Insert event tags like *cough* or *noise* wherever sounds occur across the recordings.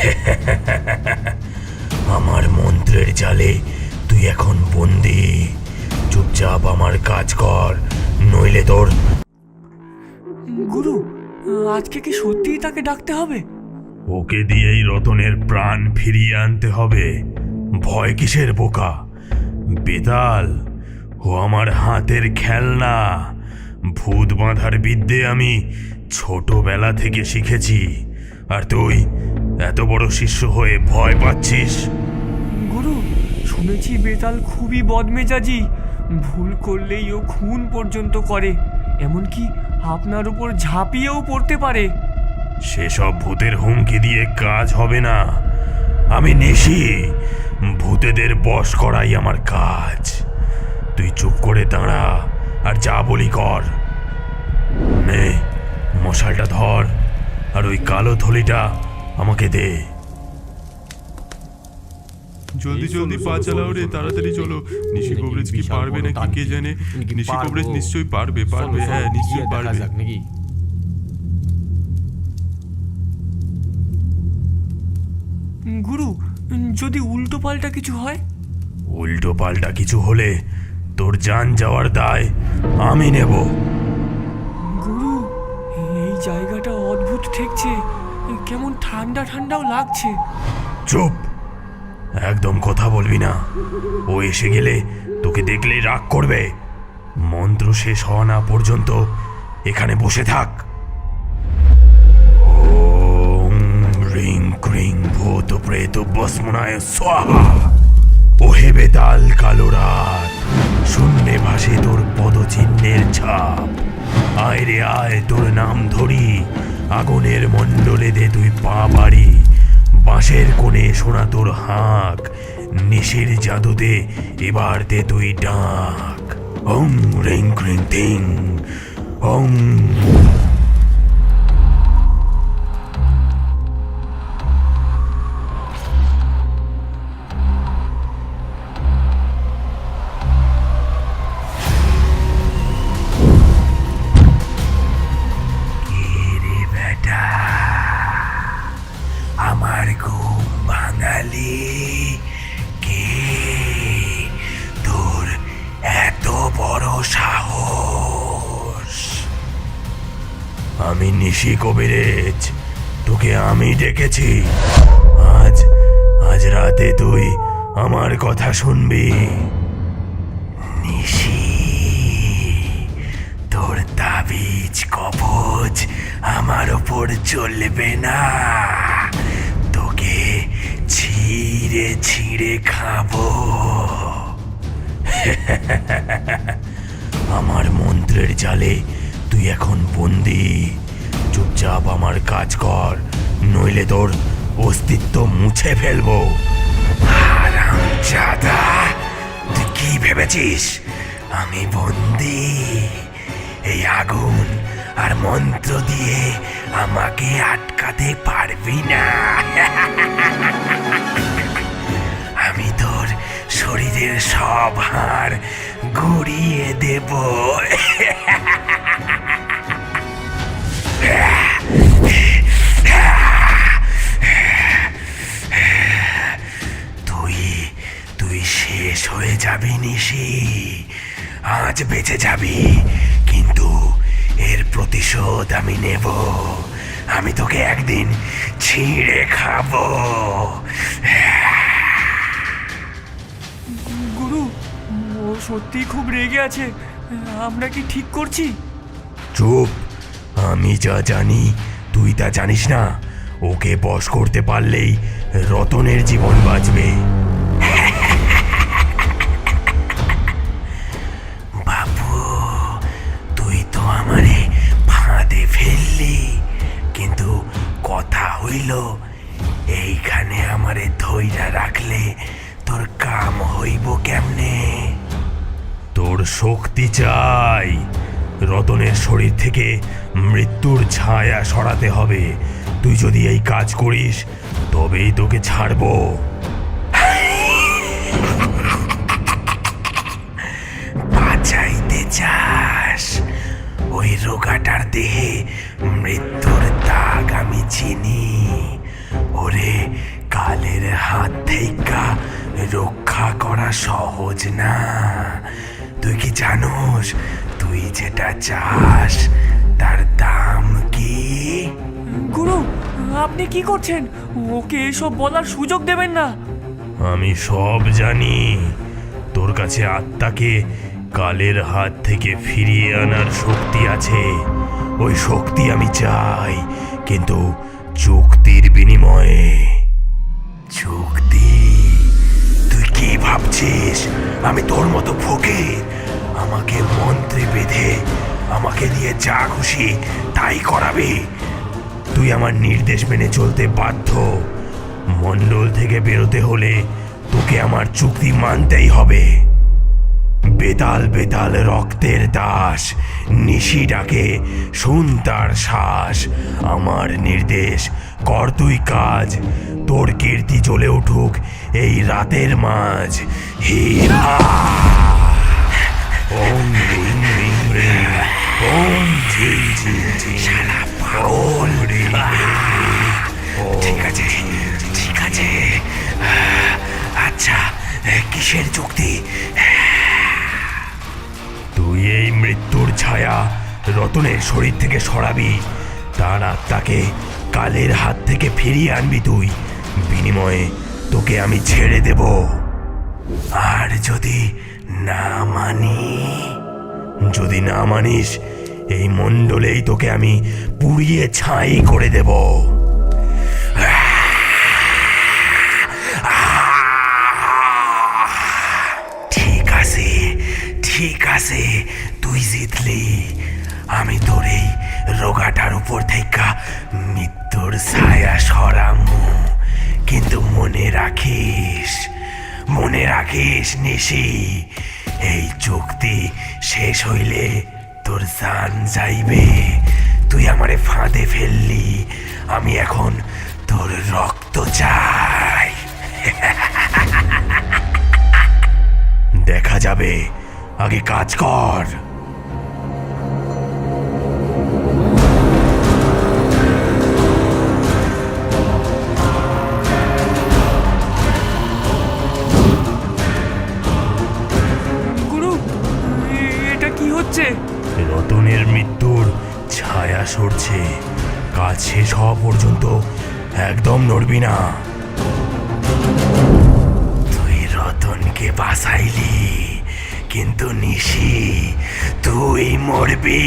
*laughs* আমার মন্ত্রের জালে তুই এখন বন্দি। চুপচাপ আমার কাজ কর নইলে তোর গুরু আজকে কি সত্যিই তাকে ডাকতে হবে? ওকে দিয়েই রতনের প্রাণ ফিরিয়ে আনতে হবে। ভয় কিসের বোকা? বেতাল ও আমার হাতের খেলনা। ভূত বাঁধার বিদ্যে আমি ছোটবেলা থেকে শিখেছি। আর তুই এত বড় শিষ্য হয়ে ভয় পাচ্ছিস? গুরু শুনেছি বেতাল খুবই বদমেজাজি। ভুল করলেই ও খুন পর্যন্ত করে। এমনকি আপনার উপর ঝাঁপিয়েও পড়তে পারে। সেসব ভূতের হুমকি দিয়ে কাজ হবে না। আমি নেশি। ভূতেদের বশ করাই আমার কাজ। তুই চুপ করে দাঁড়া আর যা বলি কর। নে মশালটা ধর আর ওই কালো থলিটা আমাকে দে। জলদি জলদি পা চালাও রে তাড়াতাড়ি চলো। নিশি কবরেজ কি পারবে নাকি কে জানে? নিশি কবরেজ নিশ্চয়ই পারবে পারবে হ্যাঁ নিশ্চয়ই পারবে। নাকি। গুরু যদি উল্টো পাল্টা কিছু হয়? উল্টো পাল্টা কিছু হলে তোর জান যাওয়ার দায় আমি নেব। গুরু এই জায়গাটা অদ্ভুত ঠেকছে। কেমন ঠান্ডা ঠান্ডাও লাগছে। চুপ। একদম কথা বলবি না। ও এসে গেলে তোকে দেখলে রাগ করবে। মন্ত্র শেষ হওয়া না পর্যন্ত এখানে বসে থাক। রিং ক্রিং ভূত প্রেত বসমনায় স্বাহা। ও হে বেতাল কালো রাত, শূন্যে ভাসে তোর পদচিহ্নের ছাপ। আয় রে আয় তোর নাম ধরি আগুনের মণ্ডলে দে তুই পা বাড়ি। বাঁশের কোণে শোনা তোর হাঁক। নিশির জাদুতে এবার দে তুই ডাক। ওং, রিং, ক্রিং তিং ওং। নিশি কবিরেজ। তোকে আমি ডেকেছি। আজ আজ রাতে তুই আমার কথা শুনবি। নিশি, তোর তাবিজ কবচ আমার ওপর চলবে না। তোকে ছিঁড়ে ছিঁড়ে খাব। আমার মন্ত্রের জালে তুই এখন বন্দি। চুপচাপ আমার কাজ কর, নইলে তোর অস্তিত্ব মুছে ফেলব। তুই কি ভেবেছিস? আমি বন্দি। এই আগুন আর মন্ত্র দিয়ে আমাকে আটকাতে পারবি না। আমি তোর শরীরের সব হাড় গুড়িয়ে দেব। আজ বেঁচে যাবি। কিন্তু এর প্রতিশোধ আমি নেব। আমি তোকে একদিন ছিঁড়ে খাব। গুরু ও সত্যিই খুব রেগে আছে। আমরা কি ঠিক করছি? চুপ। আমি যা জানি তুই তা জানিস না। ওকে বশ করতে পারলেই রতনের জীবন বাঁচবে। কথা হইল, এইখানে আমারে ধৈরা রাখলে তোর কাম হইব কেমনে? তোর শক্তি চাই। রতনের শরীর থেকে মৃত্যুর ছায়া সরাতে হবে। তুই যদি এই কাজ করিস, তবেই তোকে ছাড়বো। বাঁচাইতে চাস। ওই রোগাটার দেহে মৃত্যুর দাগ আমি চিনি। ওরে কালের হাত থেকে রক্ষা করা সহজ না। তুই কি জানোস তুই যেটা চাস তার দাম কি? গুরু আপনি কি করছেন? ওকে এসব বলার সুযোগ দেবেন না। আমি সব জানি। তোর কাছে আত্মাকে কালের হাত থেকে ফিরিয়ে আনার শক্তি আছে। ওই শক্তি আমি চাই, কিন্তু চুক্তির বিনিময়ে। চুক্তি তুই কি ভাবছিস? আমি তোর মতো ফকির। আমাকে মন্ত্রে বেঁধে, আমাকে দিয়ে যা খুশি তাই করাবি। তুই আমার নির্দেশ মেনে চলতে বাধ্য। মণ্ডল থেকে বেরোতে হলে তোকে আমার চুক্তি মানতেই হবে। বেতাল বেতাল রক্তের দাস। নিশি ডাকে শুন তার শ্বাস। আমার নির্দেশ, কর তুই কাজ। তোর কীর্তি জ্বলে উঠুক এই রাতের মাঝ। হি হা ওম রিং রিং রিং ওম ঝিল ঝিল ঝিল ওম। রতনের শরীর থেকে সরাবি, তার আত্মাকে কালের হাত থেকে ফিরিয়ে আনবি তুই। বিনিময়ে তোকে আমি ছেড়ে দেব। আর যদি না মানি, যদি না মানিস, এই মণ্ডলেই তোকে আমি পুড়িয়ে ছাই করে দেব। ঠিক আছে ঠিক আছে, তুই জিতলি। আমি তোর এই রোগাটার উপর থেকে মৃত্যুর ছায়া সরামু। কিন্তু মনে রাখিস মনে রাখিস নিশি, এই চুক্তি শেষ হইলে তোর জান যাইবে। তুই আমারে ফাঁদে ফেললি, আমি এখন তোর রক্ত চাই। দেখা যাবে, আগে কাজ কর। না। তুই রতনকে বাঁচাইলি, কিন্তু নিশি, তুই মরবি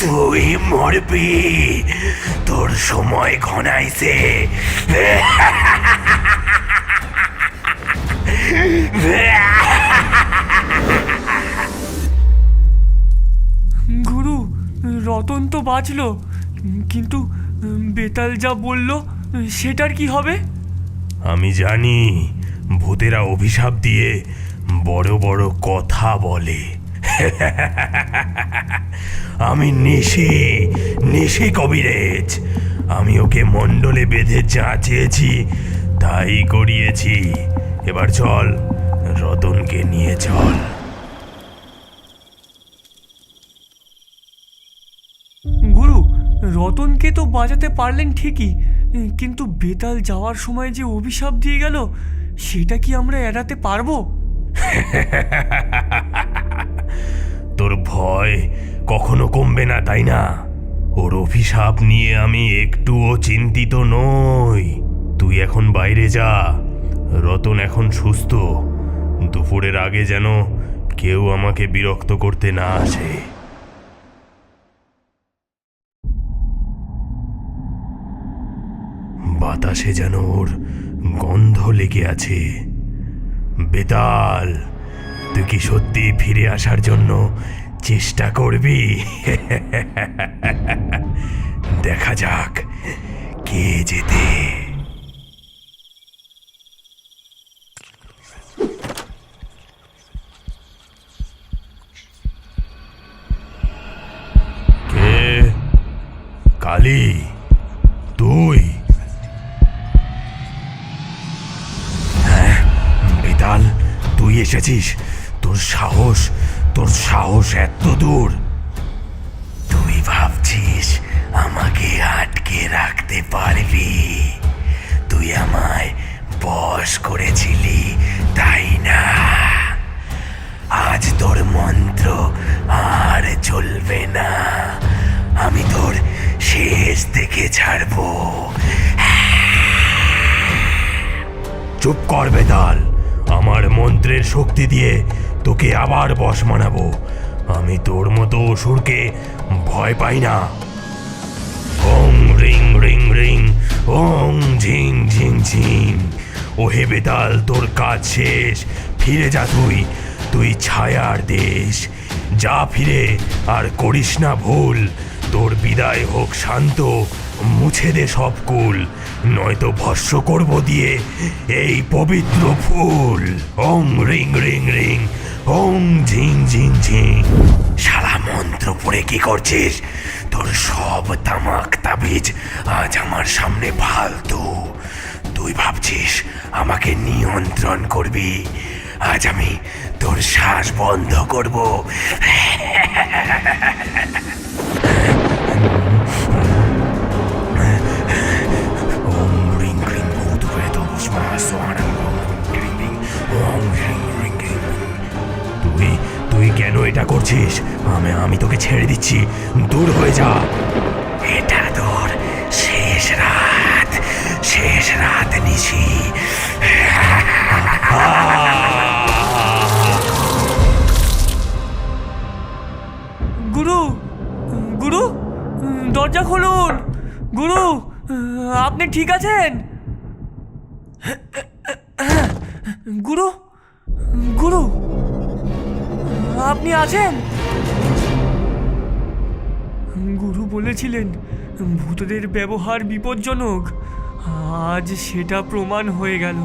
তুই মরবি। তোর সময় ঘনাইছে। গুরু, রতন তো বাঁচলো, কিন্তু বেতাল যা বলল সেটার কি হবে? আমি জানি ভূতেরা অভিশাপ দিয়ে বড় বড় কথা বলে। আমি নিশি নিশি কবিরেজ। আমি ওকে মণ্ডলে বেঁধে যা চেয়েছি তাই করিয়েছি এবার চল রতনকে নিয়ে চল। গুরু রতনকে তো বাজাতে পারলেন ঠিকই কিন্তু বেতাল যাওয়ার সময় যে অভিশাপ দিয়ে গেল, সেটা কি আমরা এড়াতে পারব? *laughs* তোর ভয় কখনো কমবে না, তাই না? ওর অভিশাপ নিয়ে আমি একটুও চিন্তিত নই। তুই এখন বাইরে যা। রতন এখন সুস্থ। দুপুরের আগে যেন কেউ আমাকে বিরক্ত করতে না আসে। বাতাসে যেন ওর গন্ধ লেগে আছে। বেতাল, তুই কি সত্যি ফিরে আসার জন্য চেষ্টা করবি? দেখা যাক কে যেতে। কে? কালী, তুই? এসেছিস? তোর সাহস তোর সাহস এত দূর। তুই ভাবছিস আমাকে আটকে রাখতে পারবি? তুই আমায় বস করেছিলি, তাই না? আজ তোর মন্ত্র আর চলবে না। আমি তোর শেষ দেখে ছাড়বো। চুপ করবে দল আমার মন্ত্রের শক্তি দিয়ে তোকে আবার বশ মানাবো। আমি তোর মতো অসুরকে ভয় পাই না। ওং, রিং রিং রিং, ওং, ঝিং ঝিং ঝিং। ও হে বেতাল, তোর কাজ শেষ। ফিরে যা তুই তুই ছায়ার দেশ। যা ফিরে আর করিস না ভুল। তোর বিদায় হোক শান্ত, মুছে দে সব কুল। নয়তো ভস্য করব দিয়ে এই পবিত্র ফুল। ওং, রিং রিং রিং। ওং, ঝিং ঝিং ঝিং। শালা মন্ত্র পড়ে কি করছিস? তোর সব তামাক তাবিজ আজ আমার সামনে ফালতু। তুই ভাবছিস আমাকে নিয়ন্ত্রণ করবি? আজ আমি তোর শ্বাস বন্ধ করব। *laughs* করছিস আমি আমি তোকে ছেড়ে দিচ্ছি। দূর হয়ে যা। এটা তোর শেষ রাত। শেষ রাত, নিশি। গুরু গুরু, দরজা খুলুন। গুরু, আপনি ঠিক আছেন? গুরু গুরু। আপনি আছেন? গুরু বলেছিলেন ভূতদের ব্যবহার বিপজ্জনক। আজ সেটা প্রমাণ হয়ে গেল।